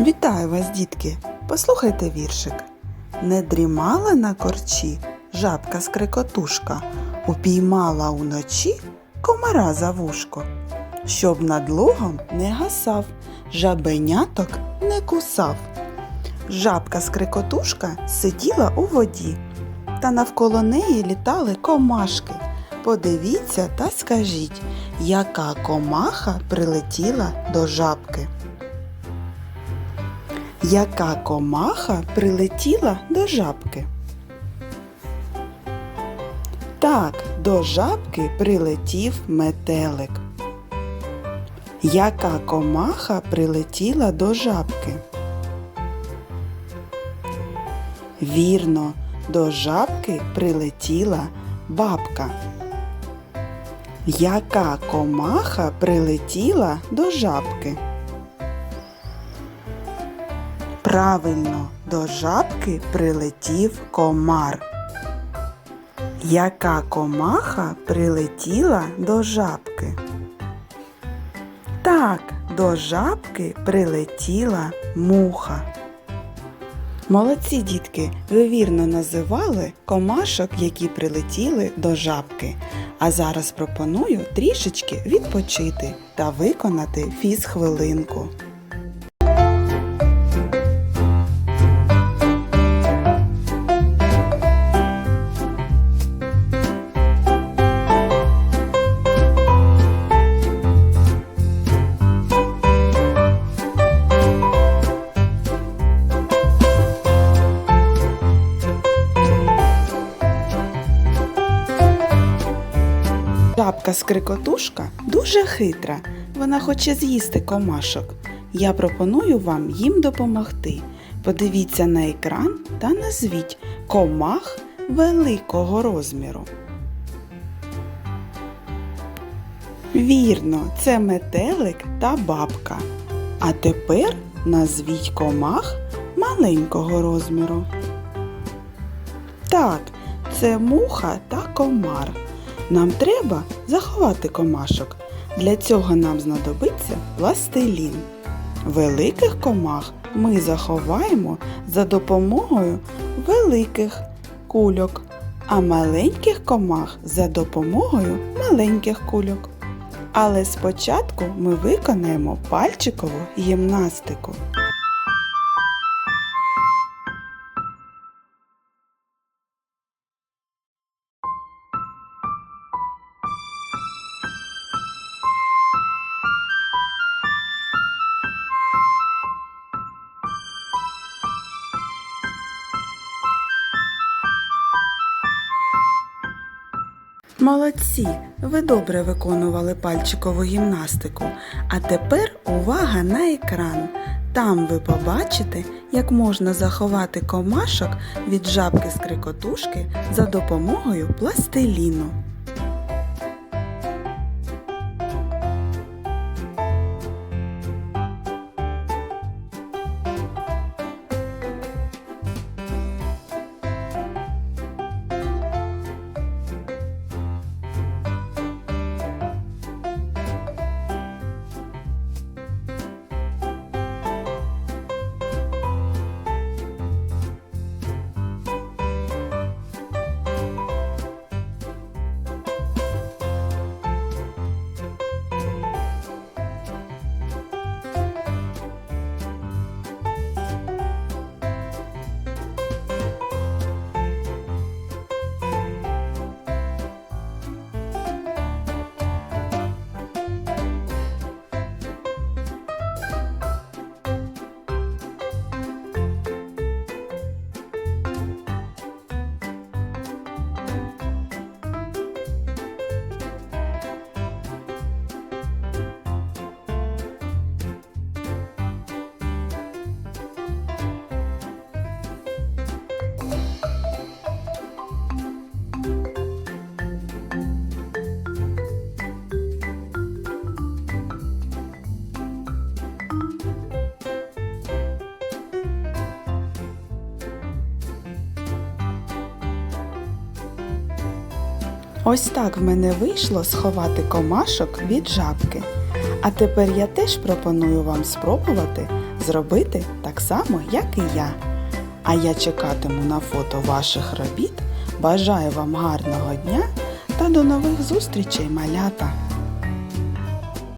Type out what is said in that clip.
Вітаю вас, дітки! Послухайте віршик. Не дрімала на корчі жабка скрикотушка, упіймала уночі комара за вушко, щоб над лугом не гасав, жабеняток не кусав. Жабка скрикотушка сиділа у воді, та навколо неї літали комашки. Подивіться та скажіть, яка комаха прилетіла до жабки. Яка комаха прилетіла до жабки? Так, до жабки прилетів метелик. Яка комаха прилетіла до жабки? Вірно, до жабки прилетіла бабка. Яка комаха прилетіла до жабки? Правильно, до жабки прилетів комар. Яка комаха прилетіла до жабки? Так, до жабки прилетіла муха. Молодці дітки, ви вірно називали комашок, які прилетіли до жабки. А зараз пропоную трішечки відпочити та виконати фіз-хвилинку. Жабка скрикотушка дуже хитра. Вона хоче з'їсти комашок. Я пропоную вам їм допомогти. Подивіться на екран та назвіть комах великого розміру. Вірно, це метелик та бабка. А тепер назвіть комах маленького розміру. Так, це муха та комар. Нам треба заховати комашок. Для цього нам знадобиться пластилін. Великих комах ми заховаємо за допомогою великих кульок, а маленьких комах за допомогою маленьких кульок. Але спочатку ми виконаємо пальчикову гімнастику. Молодці! Ви добре виконували пальчикову гімнастику. А тепер увага на екран. Там ви побачите, як можна заховати комашок від жабки з крикотушки за допомогою пластиліну. Ось так в мене вийшло сховати комашок від жабки. А тепер я теж пропоную вам спробувати зробити так само, як і я. А я чекатиму на фото ваших робіт. Бажаю вам гарного дня та до нових зустрічей, малята!